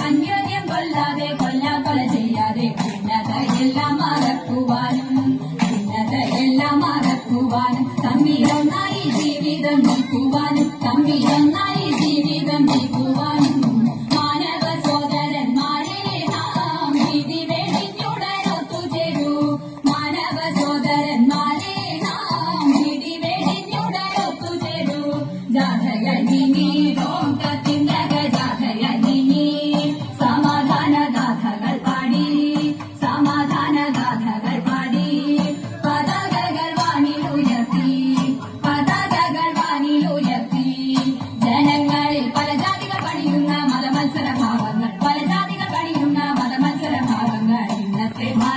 അന്യോന്യം കൊല്ലാതെ കൊല്ലാ കൊല ചെയ്യാതെ ഭിന്നതയെല്ലാം മറക്കുവാനും ഭിന്നതയെല്ലാം മറക്കുവാനും തമ്മിലൊന്നായി ജീവിതം നീക്കുവാനും തമ്മിലൊന്നായി ജീവിതം നീക്കുവാനും മാനവ സോദരന്മാരെ നാം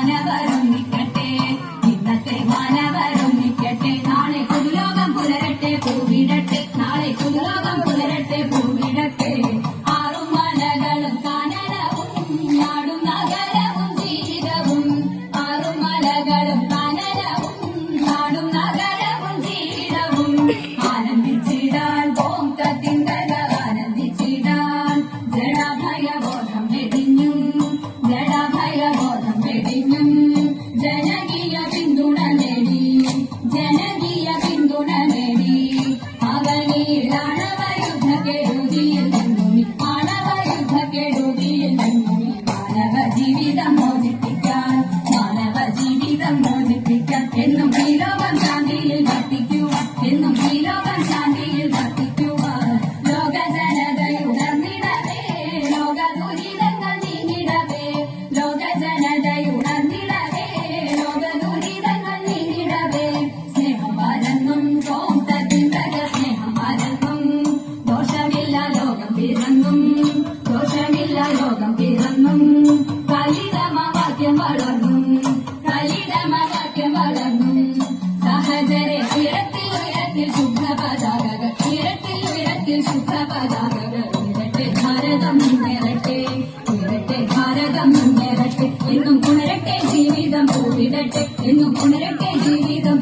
വാനവരുന്നിക്കട്ടെ ഇന്നത്തെ വാനവരുന്നിക്കട്ടെ നാളെ പുതുലോകം പുലരട്ടെ. പൂവിടട്ടെ. നാളെ പുതുലോകം con el ഉയരത്തിൽ ശുദ്ധ പതാകകൾ ഉയരത്തിൽ ഉയരത്തിൽ ശുദ്ധ പതാകകൾ ഉയരട്ടെ ഭാരതം മുന്നേറട്ടെ ഉയരട്ടെ ഭാരതം മുന്നേറട്ടെ എന്നും പുണരട്ടെ ജീവിതം പൂവിടട്ടെ എന്നും പുണരട്ടെ ജീവിതം